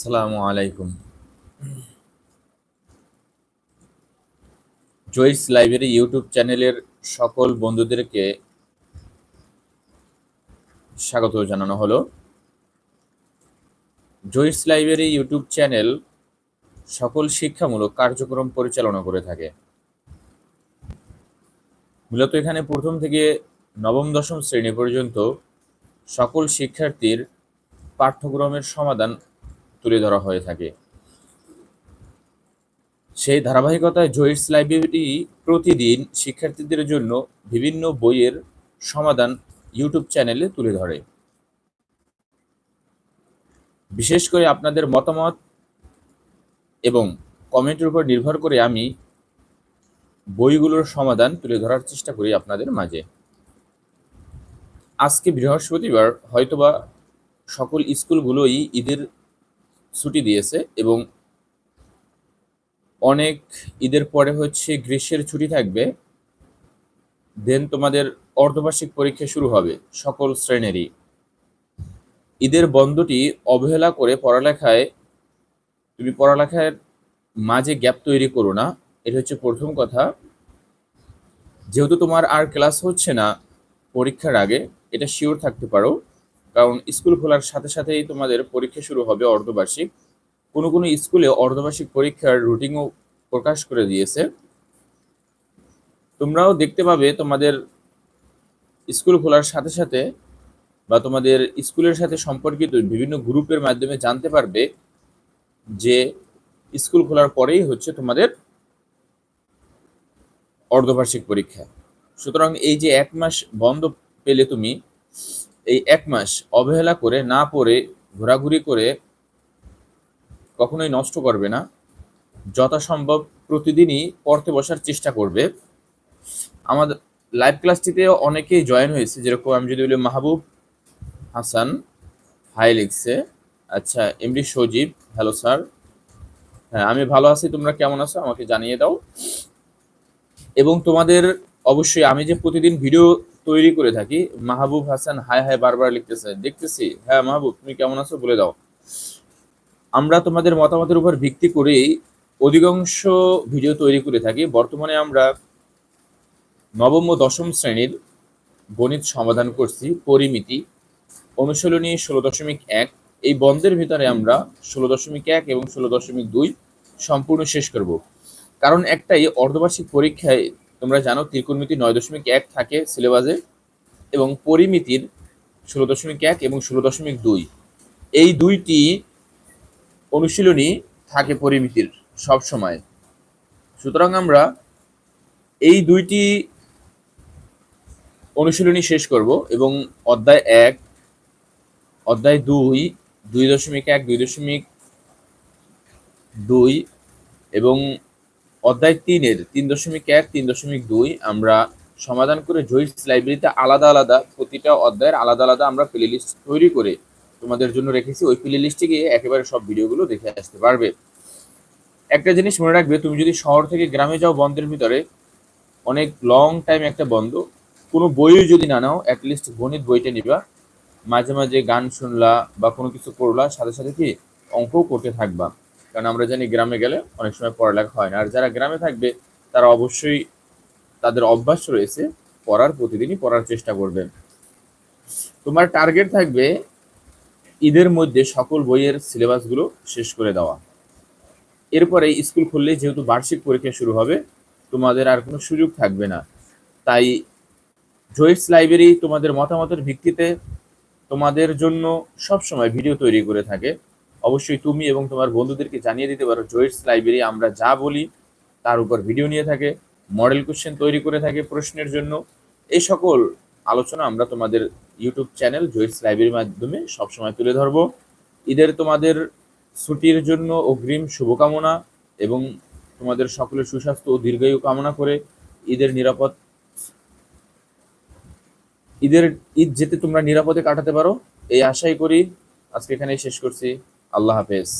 আসসালামু আলাইকুম। Joys library YouTube চ্যানেলের সকল বন্ধুদেরকে স্বাগত জানানো হলো। জয়স লাইব্রেরি ইউটিউব চ্যানেল সকল শিক্ষামূলক কার্যক্রম পরিচালনা করে থাকে। মূলত এখানে প্রথম থেকে নবম, দশম শ্রেণি পর্যন্ত সকল শিক্ষার্থীর পাঠ্যক্রমের সমাধান তুলে ধরা হয়ে থাকে। সেই ধারাবাহিকতায় জয়িটস লাইব্রেরি প্রতিদিন শিক্ষার্থীদের জন্য বিভিন্ন বইয়ের সমাধান ইউটিউব চ্যানেলে তুলে ধরে। বিশেষ করে আপনাদের মতামত এবং কমেন্টের উপর নির্ভর করে আমি বইগুলোর সমাধান তুলে ধরার চেষ্টা করি আপনাদের মাঝে। আজকে বৃহস্পতিবার হয়তোবা সকল স্কুলগুলোই ঈদের ছুটি দিয়েছে এবং অনেক ঈদের পরে হচ্ছে গ্রীষ্মের ছুটি থাকবে। দেন তোমাদের অর্ধবার্ষিক পরীক্ষা শুরু হবে সকল শ্রেণীরই। ঈদের বন্ধটি অবহেলা করে পড়ালেখায়, তুমি পড়ালেখার মাঝে গ্যাপ তৈরি করো না, এটা হচ্ছে প্রথম কথা। যেহেতু তোমার আর ক্লাস হচ্ছে না পরীক্ষার আগে, এটা শিওর থাকতে পারো। কারণ স্কুল খোলার সাথে সাথেই তোমাদের পরীক্ষা শুরু হবে অর্ধবার্ষিক। কোনো কোনো স্কুলে অর্ধবার্ষিক পরীক্ষার রুটিনও প্রকাশ করে দিয়েছে। তোমরাও দেখতে পাবে তোমাদের স্কুল খোলার সাথে সাথে বা তোমাদের স্কুলের সাথে সম্পর্কিত বিভিন্ন গ্রুপের মাধ্যমে জানতে পারবে যে স্কুল খোলার পরেই হচ্ছে তোমাদের অর্ধবার্ষিক পরীক্ষা। সুতরাং এই যে এক মাস বন্ধ পেলে তুমি এই এক মাস অবহেলা করে না পড়ে, ঘোরাঘুরি করে কখনোই নষ্ট করবে না। যথাসম্ভব প্রতিদিনই পড়তে বসার চেষ্টা করবে। আমাদের লাইভ ক্লাসটিতে অনেকেই জয়েন হয়েছে। যেরকম আমি যদি বলি মাহবুব হাসান হাই লিখছে। আচ্ছা এমডি সজীব হ্যালো স্যার হ্যাঁ আমি ভালো আছি, তোমরা কেমন আছো? আমাকে জানিয়ে দাও। এবং তোমাদের অবশ্যই আমি যে প্রতিদিন ভিডিও তৈরি করে থাকি। মাহবুব হাসান হাই হাই বারবার লিখতেছে, দেখতেছি হ্যাঁ মাহবুব, তুমি কেমন আছো? বলে দাও। আমরা তোমাদের মতামতের উপর ভিত্তি করেই অধিকাংশ ভিডিও তৈরি করে থাকি। বর্তমানে আমরা নবম ও দশম শ্রেণির গণিত সমাধান করছি, পরিমিতি। অনুশীলনী ষোলো দশমিক এক, এই বন্ধের ভিতরে আমরা ষোলো দশমিক এক এবং ষোলো দশমিক দুই সম্পূর্ণ শেষ করব। কারণ একটাই, অর্ধবার্ষিক পরীক্ষায় তোমরা জানো ত্রিকোণমিতি নয় দশমিক এক থাকে সিলেবাসে এবং পরিমিতির ষোলো দশমিক এক এবং ষোলো দশমিক দুই। এই দুইটি অনুশীলনী থাকে পরিমিতির সব সময়। সুতরাং আমরা এই দুইটি অনুশীলনী শেষ করব এবং অধ্যায় এক, অধ্যায় দুই দুই দশমিক এক, দুই দশমিক দুই এবং অধ্যায় তিনের, তিন দশমিক এক, তিন দশমিক দুই, আমরা সমাধান করে জয়িটস লাইব্রেরিতে আলাদা আলাদা প্রতিটা অধ্যায়ের আলাদা আলাদা আমরা প্লে লিস্ট তৈরি করে তোমাদের জন্য রেখেছি। ওই প্লে লিস্টে গিয়ে একেবারে সব ভিডিওগুলো দেখে আসতে পারবে। একটা জিনিস মনে রাখবে, তুমি যদি শহর থেকে গ্রামে যাও বন্ধের ভিতরে, অনেক লং টাইম একটা বন্ধ, কোনো বইও যদি না নাও অ্যাটলিস্ট গণিত বইটা নিবা। মাঝে মাঝে গান শুনলা বা কোনো কিছু পড়লা, সাথে সাথে কি? অঙ্কও করতে থাকবা। কারণ আমরা জানি গ্রামে গেলে অনেক সময় পড়ালেখা হয় না। আর যারা গ্রামে থাকবে, তারা অবশ্যই তাদের অভ্যাস রয়েছে পড়ার প্রতিদিনই পড়ার চেষ্টা করবে। তোমার টার্গেট থাকবে ঈদের মধ্যে সকল বইয়ের সিলেবাসগুলো শেষ করে দেওয়া। এরপরে স্কুল খুললে যেহেতু বার্ষিক পরীক্ষা শুরু হবে, তোমাদের আর কোনো সুযোগ থাকবে না। তাই জয়েটস লাইব্রেরি তোমাদের মতামতের ভিত্তিতে তোমাদের জন্য সব সময় ভিডিও তৈরি করে থাকে। অবশ্যই তুমি এবং তোমার বন্ধুদেরকে জানিয়ে দিতে পারো জয়েটস লাইব্রেরি আমরা যা বলি তার উপর ভিডিও নিয়ে থাকে মডেল কোশ্চেন তৈরি করে থাকে প্রশ্নের জন্য। এই সকল আলোচনা আমরা তোমাদের ইউটিউব চ্যানেল জয়েটস লাইব্রেরির মাধ্যমে সবসময় তুলে ধরবো। ঈদের তোমাদের ছুটির জন্য অগ্রিম শুভকামনা এবং তোমাদের সকলের সুস্বাস্থ্য ও দীর্ঘায়ু কামনা করে ঈদের নিরাপদ ঈদের ঈদ যেতে তোমরা নিরাপদে কাটাতে পারো, এই আশাই করি। আজকে এখানেই শেষ করছি। আল্লাহ হাফেজ।